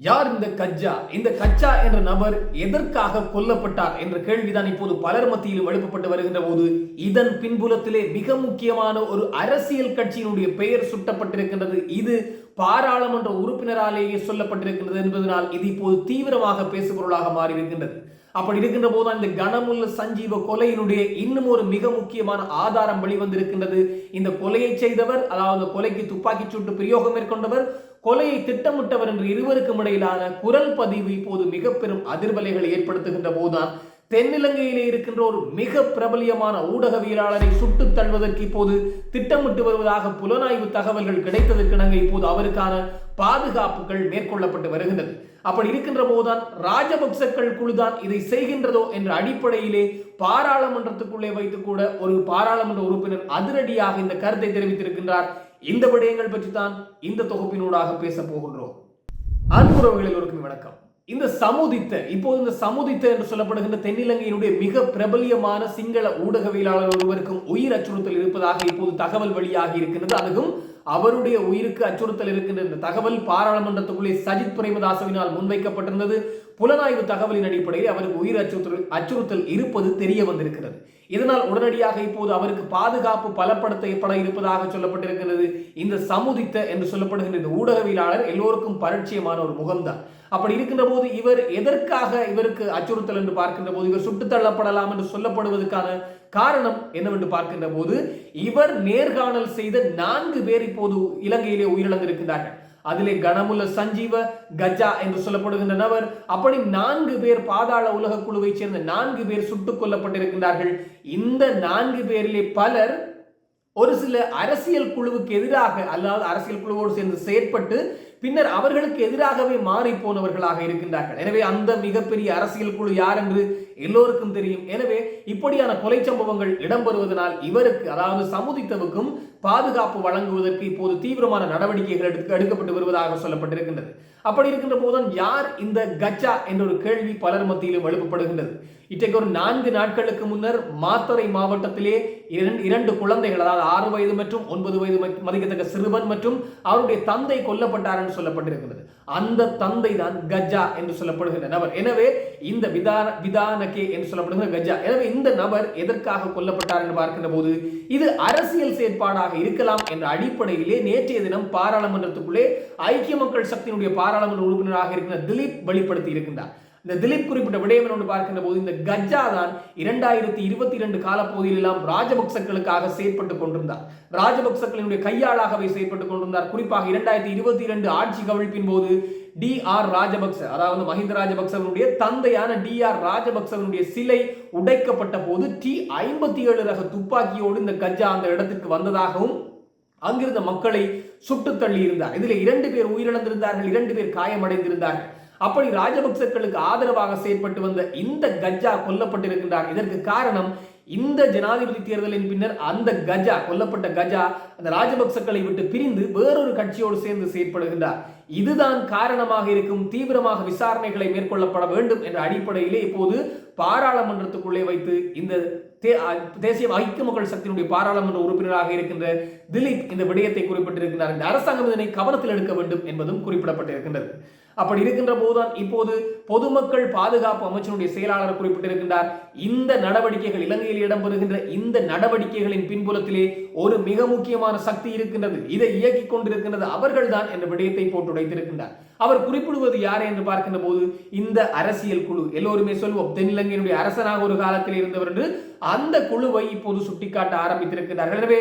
யார் இந்த கஜ்ஜா? இந்த கச்சா என்ற நபர் எதற்காக கொல்லப்பட்டார் என்ற கேள்விதான் இப்போது பலர் மத்தியிலும் எழுப்பப்பட்டு வருகின்ற போது இதன் பின்புலத்திலே மிக முக்கியமான ஒரு அரசியல் கட்சியினுடைய பெயர் சுட்டப்பட்டிருக்கின்றது. இது பாராளுமன்ற உறுப்பினராலேயே சொல்லப்பட்டிருக்கின்றது என்பதனால் இது இப்போது தீவிரமாக பேசுபொருளாக மாறி இருக்கின்றது அப்படி இருக்கின்ற போது இந்த கனமுள்ள சஞ்சீவ கொலையினுடைய இன்னும் ஒரு மிக முக்கியமான ஆதாரம் வெளிவந்திருக்கின்றது. இந்த கொலையை செய்தவர் அதாவது கொலைக்கு துப்பாக்கி சூட்டு பிரயோகம் மேற்கொண்டவர் கொலையை திட்டமிட்டவர் என்று இருவருக்கும் இடையிலான குரல் பதிவு இப்போது மிக பெரும் அதிர்வலைகளை ஏற்படுத்துகின்ற போதுதான். தென்னிலங்கையிலே இருக்கின்ற ஒரு மிக பிரபலியமான ஊடகவியலாளரை சுட்டுத் தள்ளுவதற்கு இப்போது திட்டமிட்டு வருவதாக புலனாய்வு தகவல்கள் கிடைத்ததற்கிணங்க இப்போது அவருக்கான பாதுகாப்புகள் மேற்கொள்ளப்பட்டு வருகின்றது. அப்படி இருக்கின்ற போதுதான் ராஜபக்சக்கள் குழுதான் இதை செய்கின்றதோ என்ற அடிப்படையிலே பாராளுமன்றத்துக்குள்ளே வைத்து கூட ஒரு பாராளுமன்ற உறுப்பினர் அதிரடியாக இந்த கருத்தை தெரிவித்திருக்கின்றார். இந்த விடயங்கள் பற்றி தான் இந்த தொகுப்பினூடாக பேச போகின்றோம். அன்புறவுகள் எல்லோருக்கும் வணக்கம். இந்த சமுதித்த இப்போது இந்த சமுதித்த என்று சொல்லப்படுகின்ற தென்னிலங்கையினுடைய மிக பிரபலியமான சிங்கள ஊடகவியலாளர் ஒருவருக்கும் உயிர் அச்சுறுத்தல் இருப்பதாக இப்போது தகவல் வெளியாகி இருக்கின்றது. அதுவும் அவருடைய உயிருக்கு அச்சுறுத்தல் இருக்கின்ற இந்த தகவல் பாராளுமன்றத்துக்குள்ளே சஜித் பிரேமதாசவினால் முன்வைக்கப்பட்டிருந்தது. புலனாய்வு தகவலின் அடிப்படையில் அவருக்கு உயிர் அச்சுறுத்தல் அச்சுறுத்தல் இருப்பது தெரிய வந்திருக்கிறது. இதனால் உடனடியாக இப்போது அவருக்கு பாதுகாப்பு பலப்படுத்தப்பட இருப்பதாக சொல்லப்பட்டிருக்கிறது. இந்த சமுதித்த என்று சொல்லப்படுகின்ற இந்த ஊடகவியலாளர் எல்லோருக்கும் பரிச்சயமான ஒரு முகம்தான். அப்படி இருக்கின்ற போது இவர் எதற்காக இவருக்கு அச்சுறுத்தல் என்று பார்க்கின்ற போது இவர் சுட்டுத்தள்ளப்படலாம் என்று சொல்லப்படுவதற்கான காரணம் என்னவென்று பார்க்கின்ற போது இவர் நேர்காணல் செய்த நான்கு பேர் இப்போது இலங்கையிலே உயிரிழந்திருக்கிறார்கள் அதிலே கனமுள்ள சஞ்சீவ கஜா என்று சொல்லப்படுகின்ற நபர் அப்படி நான்கு பேர் பாதாள உலக குழுவைச் சேர்ந்த நான்கு பேர் சுட்டுக் கொல்லப்பட்டிருக்கின்றார்கள். இந்த நான்கு பேரிலே பலர் ஒரு சில அரசியல் குழுவுக்கு எதிராக அல்லாத அரசியல் குழுவோடு சேர்ந்து செயற்பட்டு பின்னர் அவர்களுக்கு எதிராகவே மாறி போனவர்களாக இருக்கின்றார்கள். எனவே அந்த மிகப்பெரிய அரசியல் குழு யார் என்று எல்லோருக்கும் தெரியும். எனவே இப்படியான கொலை சம்பவங்கள் இடம்பெறுவதனால் இவருக்கு அதாவது சமுதித்தவுக்கும் பாதுகாப்பு வழங்குவதற்கு இப்போது தீவிரமான நடவடிக்கைகள் எடுக்க எடுக்கப்பட்டு வருவதாக சொல்லப்பட்டிருக்கின்றது. அப்படி இருக்கின்ற போதுதான் யார் இந்த கச்சா என்ற ஒரு கேள்வி பலர் மத்தியிலும் எழுப்பப்படுகின்றது. இன்றைக்கு ஒரு நான்கு நாட்களுக்கு முன்னர் மாத்தறை மாவட்டத்திலே இரண்டு இரண்டு குழந்தைகள் அதாவது ஆறு வயது மற்றும் ஒன்பது வயது மதிக்கத்தக்க சிறுவன் மற்றும் அவருடைய தந்தை கொல்லப்பட்டார் என்று சொல்லப்பட்டிருக்கிறது அந்த தந்தை தான் கஜா என்று சொல்லப்படுகின்ற நபர். எனவே இந்த விதான விதானகே என்று சொல்லப்படுகிற கஜா. எனவே இந்த நபர் எதற்காக கொல்லப்பட்டார் என்று பார்க்கின்ற போது இது அரசியல் செயற்பாடாக இருக்கலாம் என்ற அடிப்படையிலே நேற்றைய தினம் பாராளுமன்றத்துக்குள்ளே ஐக்கிய மக்கள் சக்தியினுடைய பாராளுமன்ற உறுப்பினராக இருக்கிற திலீப் வெளிப்படுத்தி இருக்கின்றார். இந்த திலீப் குறிப்பிட்ட விடயம் என்று பார்க்கின்ற போது இந்த கஜா தான் இரண்டாயிரத்தி இருபத்தி இரண்டு காலப்பகுதியில் எல்லாம் ராஜபக்சக்களுக்காக செயற்பட்டுக் கொண்டிருந்தார். ராஜபக்சக்களினுடைய கையாளாகவே செயற்பட்டுக் கொண்டிருந்தார். குறிப்பாக இரண்டாயிரத்தி இருபத்தி இரண்டு ஆட்சி கவிழ்ப்பின் போது டி ஆர் ராஜபக்ச அதாவது மஹிந்த ராஜபக்சவனுடைய தந்தையான டி ஆர் ராஜபக்சவனுடைய சிலை உடைக்கப்பட்ட போது டி ஐம்பத்தி ஏழு ரக துப்பாக்கியோடு இந்த கஜா அந்த இடத்திற்கு வந்ததாகவும் அங்கிருந்த மக்களை சுட்டு தள்ளி இருந்தார். இதில் இரண்டு பேர் உயிரிழந்திருந்தார்கள் இரண்டு பேர் காயமடைந்திருந்தார்கள். அப்படி ராஜபக்சர்களுக்கு ஆதரவாக செயற்பட்டு வந்த இந்த கஜா கொல்லப்பட்டிருக்கின்றார். இதற்கு காரணம் இந்த ஜனாதிபதி தேர்தலின் பின்னர் அந்த கஜா கொல்லப்பட்ட கஜா அந்த ராஜபக்சக்களை விட்டு பிரிந்து வேறொரு கட்சியோடு சேர்ந்து செயற்படுகின்றார். இதுதான் காரணமாக இருக்கும் தீவிரமாக விசாரணைகளை மேற்கொள்ளப்பட வேண்டும் என்ற அடிப்படையிலே இப்போது பாராளுமன்றத்துக்குள்ளே வைத்து இந்த தேசிய ஐக்கிய மக்கள் சக்தியினுடைய பாராளுமன்ற உறுப்பினராக இருக்கின்ற திலீப் இந்த விடயத்தை குறிப்பிட்டிருக்கிறார் இந்த அரசாங்கம் இதனை கவனத்தில் எடுக்க வேண்டும் என்பதும் குறிப்பிடப்பட்டிருக்கின்றது. அப்படி இருக்கின்ற போதுதான் இப்போது பொதுமக்கள் பாதுகாப்பு அமைச்சருடைய செயலாளர் குறிப்பிட்டிருக்கின்றார். இந்த நடவடிக்கைகள் இலங்கையில் இடம்பெறுகின்ற இந்த நடவடிக்கைகளின் பின்புலத்திலே ஒரு மிக முக்கியமான சக்தி இருக்கின்றது. இதை இயக்கிக் கொண்டிருக்கின்றது அவர்கள்தான் என்ற விடயத்தை போட்டு உடைத்திருக்கின்றார் அவர் குறிப்பிடுவது யார் என்று பார்க்கின்ற போது இந்த அரசியல் குழு. எல்லோருமே சொல்வோம் தென்னிலங்கையினுடைய அரசனாக ஒரு காலத்தில் இருந்தவர் என்று. அந்த குழுவை இப்போது சுட்டிக்காட்ட ஆரம்பித்திருக்கிறார்கள் எனவே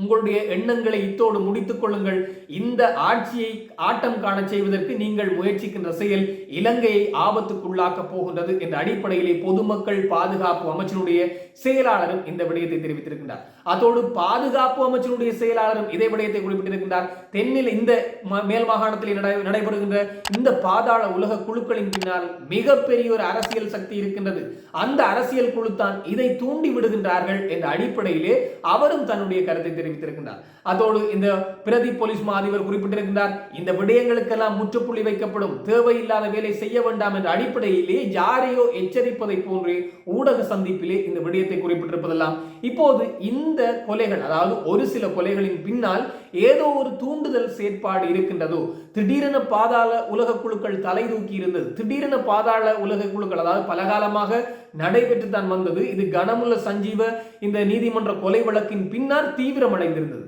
உங்களுடைய எண்ணங்களை இத்தோடு முடித்துக் கொள்ளுங்கள். இந்த ஆட்சியை ஆட்டம் காண செய்வதற்கு நீங்கள் முயற்சிக்கின்ற செயல் இலங்கையை ஆபத்துக்குள்ளாக்க போகின்றது என்ற அடிப்படையிலே பொதுமக்கள் பாதுகாப்பு அமைச்சனுடைய செயலாளரும் இந்த விடயத்தை தெரிவித்திருக்கின்றார். அதோடு பாதுகாப்பு அமைச்சருடைய செயலாளரும் இதே விடயத்தை குறிப்பிட்டிருக்கின்றார். தென்னில் இந்த மேல் மாகாணத்தில் நடைபெறுகின்ற இந்த பாதாள உலக குழுக்களின் பின்னால் மிகப்பெரிய ஒரு அரசியல் சக்தி இருக்கின்றது. அந்த அரசியல் குழு தான் இதை தூண்டி விடுகின்றார்கள் என்ற அடிப்படையிலே அவரும் தன்னுடைய கருத்தை தெரிவித்திருக்கின்றார். அதோடு இந்த பிரதி போலீஸ் மா அதிபர் குறிப்பிட்டிருக்கின்றார் இந்த விடயங்களுக்கெல்லாம் முற்றுப்புள்ளி வைக்கப்படும் தேவையில்லாத வேலை செய்ய வேண்டாம் என்ற அடிப்படையிலே யாரையோ எச்சரிப்பதை போன்றே ஊடக சந்திப்பிலே இந்த விடயத்தை குறிப்பிட்டிருப்பதெல்லாம் இப்போது இந்த கொலைகள் அதாவது ஒரு சில கொலைகளின் பின்னால் ஏதோ ஒரு தூண்டுதல் செயற்பாடு இருக்கின்றதோ திடீரென பாதாள உலக குழுக்கள் தலை தூக்கி இருந்தது. திடீரென பாதாள உலக குழுக்கள் அதாவது பலகாலமாக நடைபெற்று தான் வந்தது. இது கனமுள்ள சஞ்சீவ இந்த நீதிமன்ற கொலை வழக்கின் பின்னால் தீவிரமடைந்திருந்தது.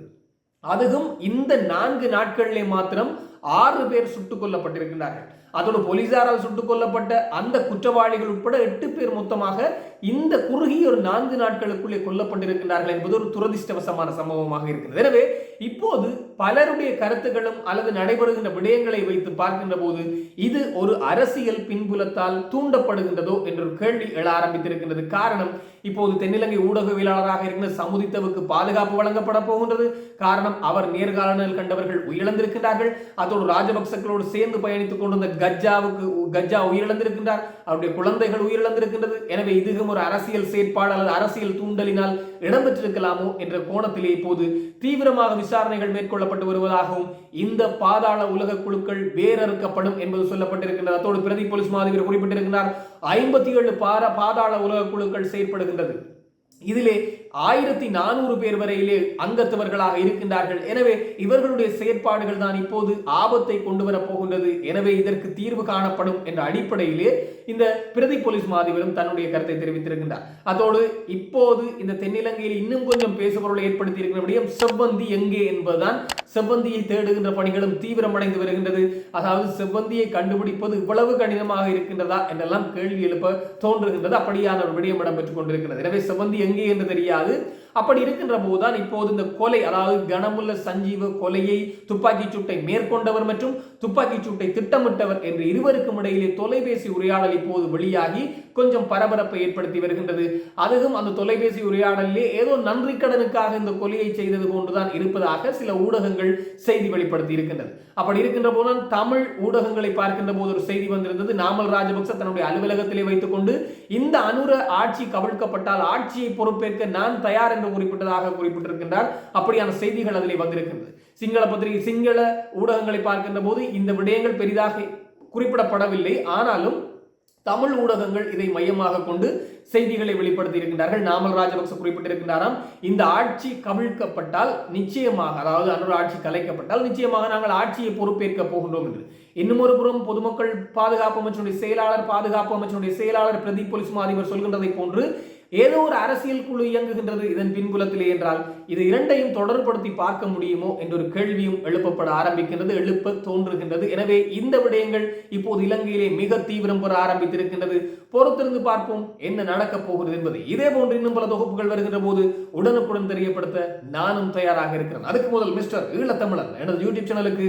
அதுவும் இந்த நான்கு நாட்களிலே மாத்திரம் ஆறு பேர் சுட்டுக் கொல்லப்பட்டிருக்கிறார்கள் அதோடு போலீசாரால் சுட்டுக் கொல்லப்பட்ட அந்த குற்றவாளிகள் உட்பட எட்டு பேர் மொத்தமாக இந்த குறுகிய ஒரு நான்கு நாட்களுக்குள்ளே கொல்லப்பட்டிருக்கிறார்கள் என்பது ஒரு துரதிர்ஷ்டவசமான சம்பவமாக இருக்கிறது. எனவே இப்போது பலருடைய கருத்துக்களும் அல்லது நடைபெறுகின்ற விடயங்களை வைத்து பார்க்கின்ற போது இது ஒரு அரசியல் பின்புலத்தால் தூண்டப்படுகின்றதோ என்ற ஒரு கேள்வி எழ ஆரம்பித்திருக்கின்றது. காரணம் இப்போது தென்னிலங்கை ஊடகவியலாளராக இருக்கின்ற சமுதித்தவுக்கு பாதுகாப்பு வழங்கப்பட போகின்றது. காரணம் அவர் நேர்காணல் கண்டவர்கள் உயிரிழந்திருக்கின்றார்கள். அதோடு ராஜபக்சர்களோடு சேர்ந்து பயணித்துக் கொண்டிருந்த கஜாவுக்கு கஜா உயிரிழந்திருக்கின்றார். அவருடைய குழந்தைகள் உயிரிழந்திருக்கின்றது. எனவே இதுவும் ஒரு அரசியல் செயற்பாடு அல்லது அரசியல் தூண்டலினால் இடம்பெற்றிருக்கலாமோ என்ற கோணத்திலே இப்போது தீவிரமாக விசாரணைகள் மேற்கொள்ளப்பட்டு வருவதாகவும் இந்த பாதாள உலக குழுக்கள் வேறறுக்கப்படும் என்பது சொல்லப்பட்டிருக்கின்றது. அதோடு பிரதி போலீஸ் மாதிபர் குறிப்பிட்டிருக்கிறார் ஐம்பத்தி ஏழு பார பாதாள உலக குழுக்கள் செயற்படுகின்றது. இதிலே ஆயிரத்தி நானூறு பேர் வரையிலே அங்கத்தவர்களாக இருக்கின்றார்கள். எனவே இவர்களுடைய செயற்பாடுகள் தான் இப்போது ஆபத்தை கொண்டு வரப் போகின்றது. எனவே இதற்கு தீர்வு காணப்படும் என்ற அடிப்படையிலே இந்த பிரதி போலீஸ் மாதிபரும் தன்னுடைய கருத்தை தெரிவித்திருக்கின்றார். அதோடு இப்போது இந்த தென்னிலங்கையில் இன்னும் கொஞ்சம் பேசுபொருளை ஏற்படுத்தி இருக்கிற விடயம் செவ்வந்தி எங்கே என்பதுதான். செவ்வந்தியை தேடுகின்ற பணிகளும் தீவிரமடைந்து வருகின்றது. அதாவது செவ்வந்தியை கண்டுபிடிப்பது இவ்வளவு கடினமாக இருக்கின்றதா என்றெல்லாம் கேள்வி எழுப்ப தோன்றுகின்றது. அப்படியான ஒரு விடயம் இடம்பெற்றுக் கொண்டிருக்கிறது. எனவே செவ்வந்தி எங்கே என்று தெரியாது முடியாது. அப்படி இருக்கின்ற போதுதான் இப்போது இந்த கொலை அதாவது கனமுள்ள சஞ்சீவ கொலையை துப்பாக்கி சூட்டை மேற்கொண்டவர் மற்றும் துப்பாக்கி சூட்டை திட்டமிட்டவர் என்று இருவருக்கும் இடையிலே தொலைபேசி உரையாடல் இப்போது வெளியாகி கொஞ்சம் பரபரப்பை ஏற்படுத்தி வருகின்றது. அதுவும் அந்த தொலைபேசி உரையாடலிலே ஏதோ நன்றி கடனுக்காக இந்த கொலையை செய்தது போன்றுதான் இருப்பதாக சில ஊடகங்கள் செய்தி வெளிப்படுத்தி இருக்கின்றது. அப்படி இருக்கின்ற போதுதான் தமிழ் ஊடகங்களை பார்க்கின்ற போது ஒரு செய்தி வந்திருந்தது. நாமல் ராஜபக்ச தன்னுடைய அலுவலகத்திலே வைத்துக் கொண்டு இந்த அனுர ஆட்சி கவிழ்க்கப்பட்டால் ஆட்சியை பொறுப்பேற்க நான் தயார் என்று என்று குறிப்பிட்டதாக குறிப்பிட்டிருக்கின்றார். அப்படியான செய்திகள் அதில் வந்திருக்கின்றது. சிங்கள பத்திரிகை சிங்கள ஊடகங்களை பார்க்கின்ற போது இந்த விடயங்கள் பெரிதாக குறிப்பிடப்படவில்லை. ஆனாலும் தமிழ் ஊடகங்கள் இதை மையமாக கொண்டு செய்திகளை வெளிப்படுத்தி இருக்கின்றார்கள். நாமல் ராஜபக்ச குறிப்பிட்டிருக்கின்றாராம். இந்த ஆட்சி கவிழ்க்கப்பட்டால் நிச்சயமாக அதாவது அன்னொரு ஆட்சி கலைக்கப்பட்டால் நிச்சயமாக நாங்கள் ஆட்சியை பொறுப்பேற்க போகின்றோம் என்று. இன்னும் ஒரு புறம் பொதுமக்கள் பாதுகாப்பு அமைச்சனுடைய செயலாளர் பாதுகாப்பு அமைச்சனுடைய செயலாளர் பிரதீப் போலீஸ் மாதிபர் சொல்கின்றதை போன்று ஏதோ ஒரு அரசியல் குழு இயங்குகின்றது இதன் பின்புலத்திலே என்றால் இது இரண்டையும் தொடர்படுத்தி பார்க்க முடியுமோ என்ற ஒரு கேள்வியும் எழுப்பப்பட ஆரம்பிக்கின்றது எழுப்ப தோன்றுகின்றது. எனவே இந்த விடயங்கள் இப்போது இலங்கையிலே மிக தீவிரம் பெற ஆரம்பித்திருக்கின்றது. பொறுத்திருந்து பார்ப்போம் என்ன நடக்கப் போகிறது என்பது. இதே போன்று இன்னும் பல தொகுப்புகள் வருகின்ற போது உடனுக்குடன் தெரியப்படுத்த நானும் தயாராக இருக்கிறேன். அதுக்கு முதல் மிஸ்டர் ஈழத்தமிழன் எனது யூடியூப் சேனலுக்கு